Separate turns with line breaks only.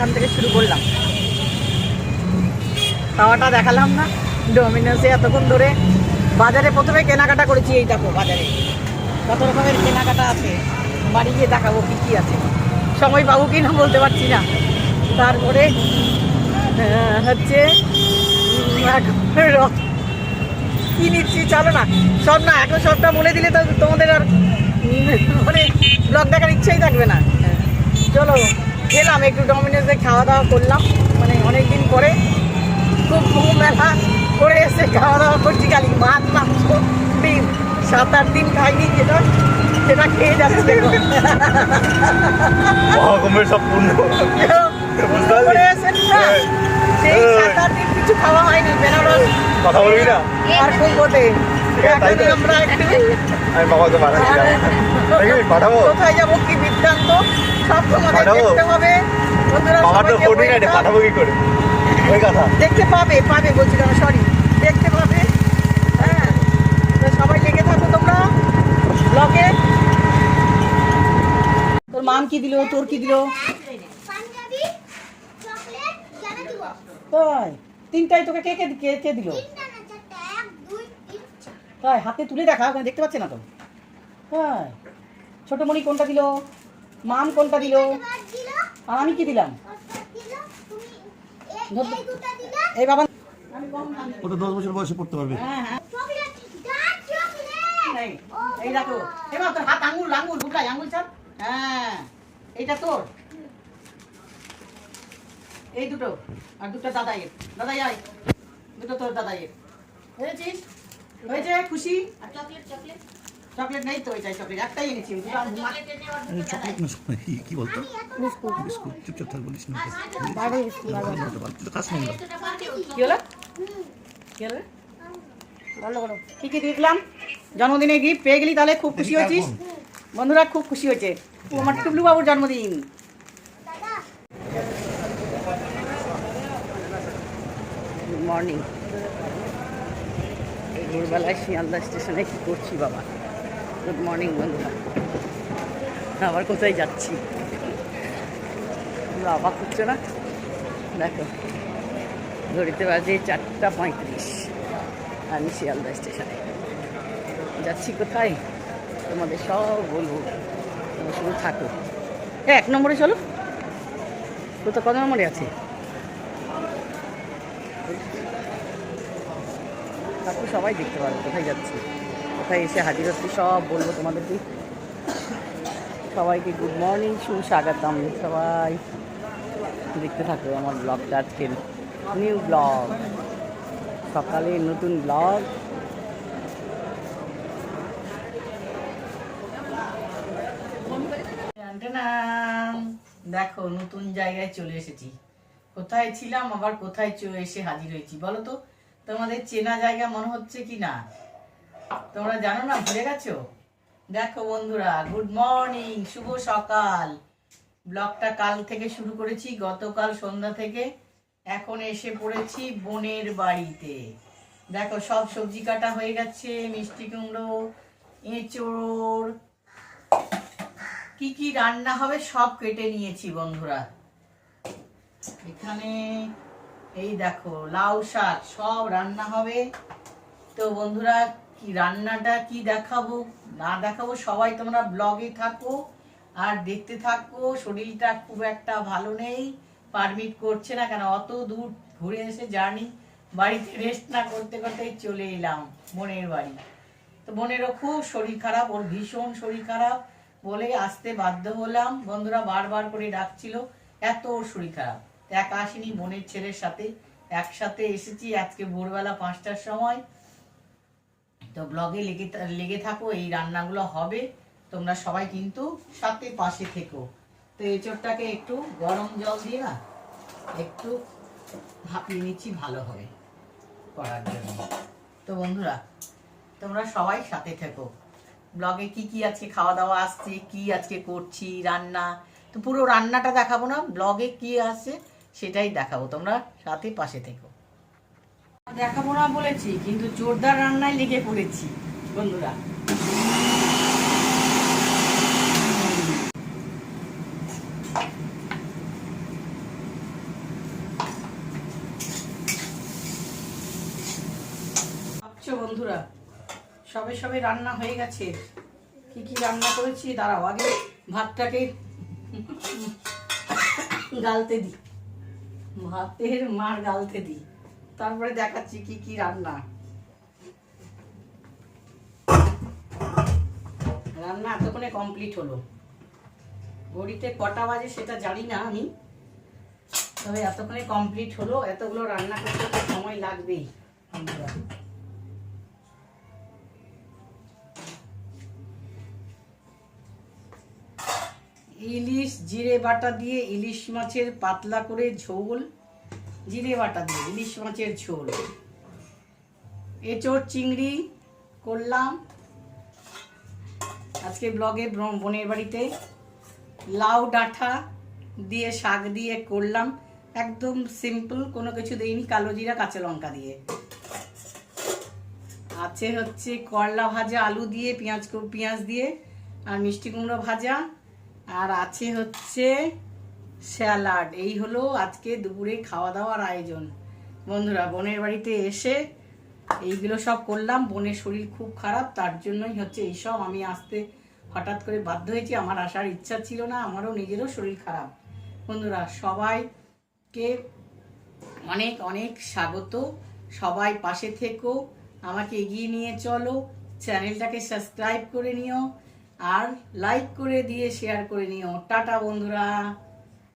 এখান থেকে শুরু করলাম। খাওয়াটা দেখালাম না। ডোমিনোসে এতক্ষণ ধরে বাজারে প্রথমে কেনাকাটা করেছি এই দেখো বাজারে। কত রকমের কেনাকাটা আছে। বাড়ি গিয়ে দেখাবো কী কী আছে। সময় পাবো কি না বলতে পারছি না। তারপরে হচ্ছে কি নিচ্ছি চলো না। সব না, এখন সবটা বলে দিলে তো তোমাদের আর মানে ব্লগ দেখার ইচ্ছেই থাকবে না। চলো। খেলাম একটু ডমিনোসে খাওয়া দাওয়া করলাম। মানে অনেক দিন পরে খুব ঘুম মেলা করে এসে খাওয়া দাওয়া করছি। খালি মাছ মাংস ডিম। সাত আট দিন খাইনি যেটা সেটা খেয়ে যাচ্ছে
মহাকুম্ভের সব পূর্ণ
করে না, সেই সাত আট দিন কিছু খাওয়া হয়নি বেনারস
কথা বলবি না?
আর? এখন আমরা
আমি বাবাকে পাঠাচ্ছিলাম পাঠাবো?
কোথায় যাব কি বৃত্তান্ত সব তোমাদের
পাঠাবো?
দেখতে হবে। বন্ধুরা
বাবার তো
সবাইকে
ফোনই নাই পাঠাবো কি করে? ওই কথা।
দেখতে পাবে পাবে বলছিলাম সরি দেখতে পাবে। হ্যাঁ। তো সবাই লেগে থাকো তোমরা। তোর মাম কি দিল তোর কি দিল?
পাঞ্জাবি চকলেট জানা দিব
তাই তিনটাই তোকে কে কে কে কে দিল
তিনটা না চারটা এক দুই তিন চার
তাই হাতে তুলে দেখা ওখানে দেখতে পাচ্ছে না তো? হ্যাঁ ছোট মণি কোনটা দিল? মাম কোনটা দিল? আর আমি কি দিলাম?
ওটা এই দুটো
বাবা
ও তো দশ বছর বয়সে পড়তে পারবে।
হ্যাঁ হ্যাঁ। এই দেখো। এবার তোর হাত আঙুল আঙুল ঢুকাই আঙুল চাপ হ্যাঁ এইটা তোর। এই দুটো। আর দুটো দাদাইয়ের। দাদাই আয় দুটো তোর দাদাইয়ের। হয়েছিস? হয়েছে খুশি? চকলেট চকলেট চকলেট নেই তো এটাই চকলেট একটাই এনেছি দুটো আর মা-
চকলেট না কি কি বলতো? বিস্কুট চুপচাপ থাক বলিস না তুই তো খাস না আমরা।
কি হলো? কি হলো? ভালো করো। কি কি দেখলাম জন্মদিনে গিফট পেয়ে গেলি তাহলে খুব খুশি হয়েছিস? বন্ধুরা খুব খুশি হয়েছে। আমার টুবলু বাবুর জন্মদিন গুড মর্নিং ভোরবেলায় শিয়ালদা স্টেশনে কি করছি বাবা? গুড মর্নিং বন্ধুরা। আবার কোথায় যাচ্ছি? তোমরা অবাক করছ না? দেখো, ঘড়িতে বাজে চারটা পঁয়ত্রিশ। আমি শিয়ালদা স্টেশনে যাচ্ছি কোথায়? তোমাদের সব বলব। তোমরা শুধু থাকো। হ্যাঁ এক নম্বরে চলো। তো কত নম্বরে আছে? তারপর সবাই দেখতে পারবে কোথায় যাচ্ছি, কোথায় এসে হাজির হচ্ছি, সব বলব তোমাদেরকে। সবাইকে গুড মর্নিং সুস্বাগতম সবাই। দেখতে থাকো আমার ব্লগটা আজকের নিউ ব্লগ সকালে নতুন ব্লগ দেখো, নতুন জায়গায় চলে এসেছি। কোথায় ছিলাম, আবার কোথায় এসে হাজির হয়েছি, বলো তো? তোমাদের চেনা জায়গা মনে হচ্ছে কি না তোমরা জানো না, ভুলে গেছো? দেখো বন্ধুরা গুড মর্নিং শুভ সকাল। ব্লগটা কাল থেকে শুরু করেছি, গতকাল সন্ধ্যা থেকে। এখন এসে পড়েছি বোনের বাড়িতে। দেখো, সব সবজি কাটা হয়ে গেছে, মিষ্টি কুমড়ো, এঁচড়। কি কি রান্না হবে সব কেটে নিয়েছি বন্ধুরা। এখানে এই দেখো, লাউ শাক, সব রান্না হবে। তো বন্ধুরা, কি রান্নাটা, কি দেখাবো, না দেখাবো, সবাই তোমরা ব্লগে থাকো আর দেখতে থাকো। শরীরটা খুব একটা ভালো নেই, পারমিট করছে না কেন? অত দূর ঘুরে এসে জার্নি, বাড়িতে রেস্ট না করতে করতে চলে এলাম, বোনের বাড়ি। তো বোনেরও খুব শরীর খারাপ, ওর ভীষণ শরীর খারাপ বলে আসতে বাধ্য হলাম। বন্ধুরা বারবার করে ডাকছিল, এত ওর শরীর খারাপ। একা আসিনি বোনের ছেলের সাথে। একসাথে এসেছি আজকে ভোরবেলা পাঁচটার সময়। তো ব্লগে লেগে লেগে থাকো, এই রান্নাগুলো হবে। তোমরা সবাই কিন্তু সাথে পাশে থেকো। তো এঁচড়টাকে একটু গরম জল দিয়ে না একটু ভাপিয়ে নিচ্ছি, ভালো হবে করার জন্য। তো বন্ধুরা, তোমরা সবাই সাথে থেকো। ব্লগে কি কি আজকে খাওয়া দাওয়া আসছে, কি আজকে করছি, রান্না? তো পুরো রান্নাটা দেখাবো না ব্লগে কি আছে সেটাই দেখাবো, তোমরা সাথে পাশে থেকো। দেখাবো না বলেছি, কিন্তু জোরদার রান্নায় লেগে পড়েছি, বন্ধুরা। বন্ধুরা, সবে সবে রান্না হয়ে গেছে। কি কি রান্না করেছি? দাঁড়াও, আগে ভাতটাকে গালতে দিই। ভাতের মার গালতে দিই। তারপরে দেখাচ্ছি কি কি রান্না। রান্না এতক্ষণে কমপ্লিট হলো। ঘড়িতে কটা বাজে সেটা জানি না আমি। তবে এতক্ষণে কমপ্লিট হলো, এতগুলো রান্না করতে সময় লাগবেই। বন্ধুরা। ইলিশ, জিরে বাটা দিয়ে ইলিশ মাছের পাতলা করে ঝোল। জিরে বাটা দিয়ে ইলিশ মাছের ঝোল। এঁচোড়, চিংড়ি করলাম। আজকে ব্লগে বোনের বাড়িতে লাউ ডাঁটা দিয়ে শাক দিয়ে করলাম। একদম সিম্পল কোনো কিছু দেইনি, কালো জিরা, কাঁচা লঙ্কা দিয়ে। আছে হচ্ছে করলা ভাজা, আলু দিয়ে, পেঁয়াজ পেঁয়াজ দিয়ে আর মিষ্টি কুমড়ো ভাজা। আর আছে হচ্ছে স্যালাড। এই হলো আজকে দুপুরে খাওয়া দাওয়ার আয়োজন। বন্ধুরা, বোনের বাড়িতে এসে এইগুলো সব করলাম। বোনের শরীর খুব খারাপ, তার জন্যই হচ্ছে এইসব। আমি আসতে হঠাৎ করে বাধ্য হয়েছি। আমার আসার ইচ্ছা ছিল না, আমারও নিজেরও শরীর খারাপ। বন্ধুরা, সবাইকে অনেক অনেক স্বাগত। সবাই পাশে থেকো, আমাকে এগিয়ে নিয়ে চলো। চ্যানেলটাকে সাবস্ক্রাইব করে নিও। আর লাইক করে দিয়ে শেয়ার করে নিও। টাটা বন্ধুরা।